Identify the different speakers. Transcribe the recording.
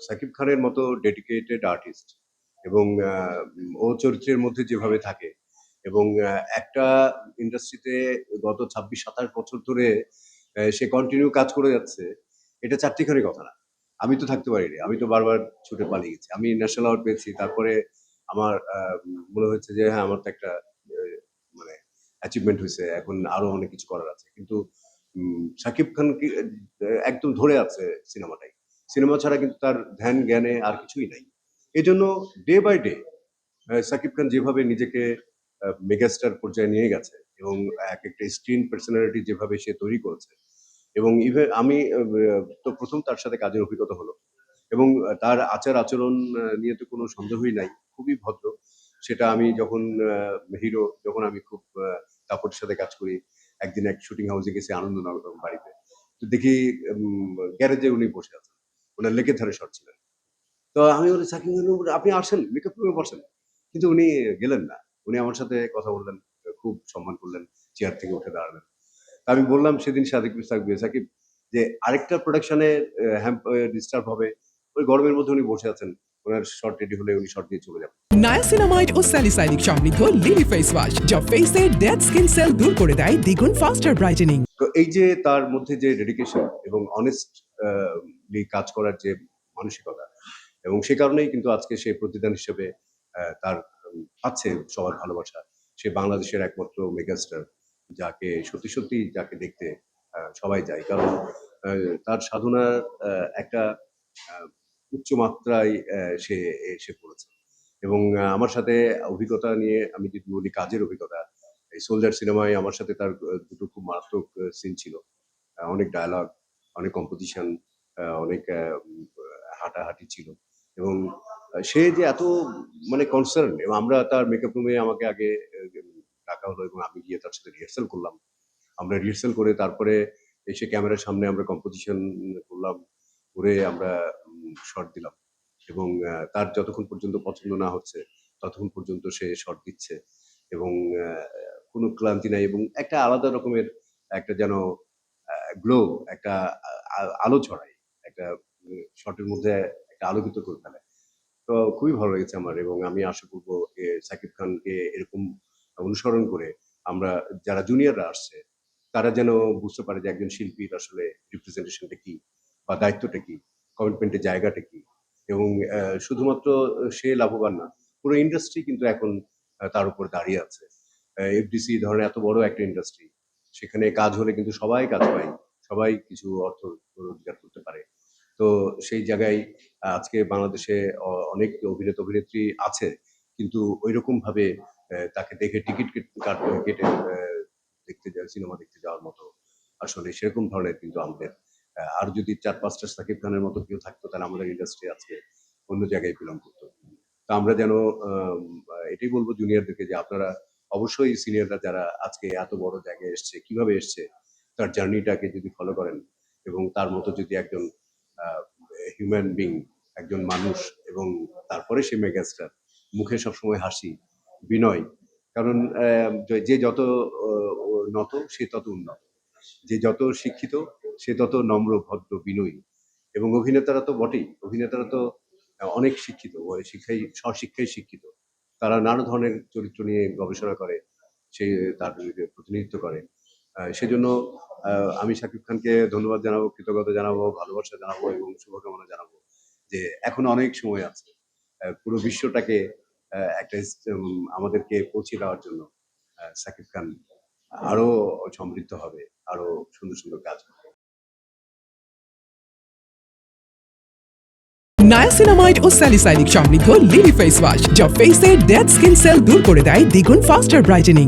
Speaker 1: সাকিব খানের মতো dedicated artist এবং ও চরিত্রের মধ্যে যেভাবে থাকে এবং একটা ইন্ডাস্ট্রিতে গত ছাব্বিশ, সাতাশ বছর ধরে সে কন্টিনিউ কাজ করে যাচ্ছে, এটা চারটিখানি কথা না। আমি তো থাকতে পারিনি, আমি তো বারবার ছুটে পালিয়ে গেছি। আমি ন্যাশনাল অ্যাওয়ার্ড পেয়েছি, তারপরে আমার মনে হচ্ছে যে হ্যাঁ আমার তো একটা মানে অ্যাচিভমেন্ট হয়েছে, এখন আরও অনেক কিছু করার আছে। কিন্তু শাকিব খান একদম ধরে আছে সিনেমাটাই। সিনেমা ছাড়া কিন্তু তার ধ্যান জ্ঞানে আর কিছুই নাই। এই জন্য day by day Shakib Khan যেভাবে নিজেকে মেগাস্টার পর্যায়ে নিয়ে গেছে এবং এক একটা স্ক্রিন পার্সোনালিটি যেভাবে সে তৈরি করেছে এবং ইভেন আমি তো প্রথম তার সাথে কাজের অভিজ্ঞতা হলো এবং তার আচার আচরণ নিয়ে তো কোনো সন্দেহই নাই খুবই ভদ্র। সেটা আমি যখন হিরো যখন আমি খুব আহ, তাপটের সাথে কাজ করি একদিন এক শুটিং হাউসে গেছি আনন্দনগর বাড়িতে। তো দেখি গ্যারেজে উনি বসে আছেন। ওনার লেকের ধারে শট ছিলেন। তো আমি বলি সাকিব আপনি আসেন মেকআপ রুমে বসেন। কিন্তু উনি গেলেন না। উনি আমার সাথে কথা বললেন খুব সম্মান করলেন চেয়ার থেকে উঠে দাঁড়ালেন। তা আমি বললাম সেদিন সাদিক সাকিব সাকিব যে আরেকটা প্রোডাকশনে ডিস্টার্ব হবে ওই গরমের মধ্যে উনি বসে আছেন। ওনার শর্ট রেডি হলে উনি শর্ট দিয়ে চলে যাবেন।
Speaker 2: নায়াসিনামাইড ও স্যালিসাইনিক সমৃদ্ধ লিলি ফেস ওয়াশ যা ফেসের ডেড স্কিন সেল দূর করে দেয় দ্বিগুণ ফাস্টার ব্রাইটেনিং
Speaker 1: তো এই যে তার মধ্যে যে ডেডিকেশন এবং অনেস্ট কাজ করার যে মানসিকতা। এবং সে কারণেই কিন্তু আজকে সে প্রতিদান হিসেবে তার পাচ্ছে সবার ভালোবাসা। সে বাংলাদেশের একমাত্র মেগাস্টার, যাকে সত্যি সত্যি যাকে দেখতে সবাই যায়। কারণ তার সাধনার একটা উচ্চ মাত্রায় সে, এসে পড়েছে। এবং আমার সাথে অভিজ্ঞতা নিয়ে আমি যদি বলি কাজের অভিজ্ঞতা, এই সোলজার সিনেমায় আমার সাথে তার, দুটো খুব মারাত্মক সিন ছিল। অনেক ডায়ালগ অনেক কম্পোজিশন অনেক হাঁটাহাঁটি ছিল। এবং সে যে এত মানে কনসার্ন এবং আমরা তার মেকআপ রুমে আমাকে আগে ডাকা হলো এবং আমি গিয়ে তার সাথে রিহার্সাল করলাম। আমরা রিহার্সাল করে তারপরে এসে ক্যামেরার সামনে আমরা কম্পোজিশন করলাম, করে আমরা শর্ট দিলাম। এবং তার যতক্ষণ পর্যন্ত পছন্দ না হচ্ছে, ততক্ষণ পর্যন্ত সে শর্ট দিচ্ছে। এবং কোনো ক্লান্তি নাই এবং একটা আলাদা রকমের একটা যেন গ্লো একটা আলো ছড়ায়। একটা শর্টের মধ্যে একটা আলোকিত করে ফেলে। তো খুবই ভালো লেগেছে আমার এবং আমি আশা করব সাকিব খানকে এরকম অনুসরণ করে আমরা যারা জুনিয়ররা আসছে, তারা যেন বুঝতে পারে যে একজন শিল্পীর আসলে রিপ্রেজেন্টেশনটা কি বা দায়িত্বটা কি কমিটমেন্টের জায়গাটা কি এবং শুধুমাত্র সে লাভবান না, পুরো ইন্ডাস্ট্রি কিন্তু এখন তার উপর দাঁড়িয়ে আছে। এফডিসি ধরনের এত বড় একটা ইন্ডাস্ট্রি সেখানে কাজ হলে কিন্তু সবাই কাজ পায়, সবাই কিছু অর্থ রোজগার করতে পারে। তো সেই জায়গায় আজকে বাংলাদেশে অনেক অভিনেতা অভিনেত্রী আছে। কিন্তু ওই ভাবে তাকে দেখে টিকিট কেটে আহ, দেখতে যাওয়া সিনেমা দেখতে যাওয়ার মতো আসলে সেরকম ধরনের কিন্তু আমাদের আর যদি চার পাঁচটা সাকিব খানের মতো কেউ থাকতো তাহলে আমাদের ইন্ডাস্ট্রি আজকে অন্য জায়গায় বিলং করতো। তো আমরা যেন এটাই বলব জুনিয়রদেরকে যে আপনারা অবশ্যই সিনিয়ররা যারা আজকে এত বড় জায়গায় এসছে কীভাবে এসছে তার জার্নিটাকে যদি ফলো করেন এবং তার মতো যদি একজন হিউম্যান বিং একজন মানুষ এবং তারপরে সে মেগাস্টার মুখে সবসময় হাসি, বিনয়, কারণ যে- যত নত, সে তত উন্নত। যে যত শিক্ষিত, সে তত নম্র, ভদ্র, বিনয়ী। এবং অভিনেতারা তো বটেই। অভিনেতারা তো অনেক শিক্ষিত শিক্ষায় স্বশিক্ষায় শিক্ষিত। তারা নানা ধরনের চরিত্র নিয়ে গবেষণা করে, সে তার প্রতিনিধিত্ব করে। সেজন্য আমি শাকিব খানকে ধন্যবাদ জানাব, কৃতজ্ঞতা জানাব, ভালোবাসা জানাব এবং শুভকামনা জানাব যে এখন অনেক সময় আছে পুরো বিশ্বটাকে একটা আমাদেরকে পৌঁছে দেওয়ার জন্য শাকিব খান আরও সমৃদ্ধ হবে, আরও সুন্দর সুন্দর কাজ করবে
Speaker 2: নায়াসিনামাইড ও স্যালিসাইনিক সমৃদ্ধ লিলি ফেস ওয়াশ, যা ফেসের ডেড স্কিন সেল দূর করে দেয় দ্বিগুণ ফাস্টার ব্রাইটেনিং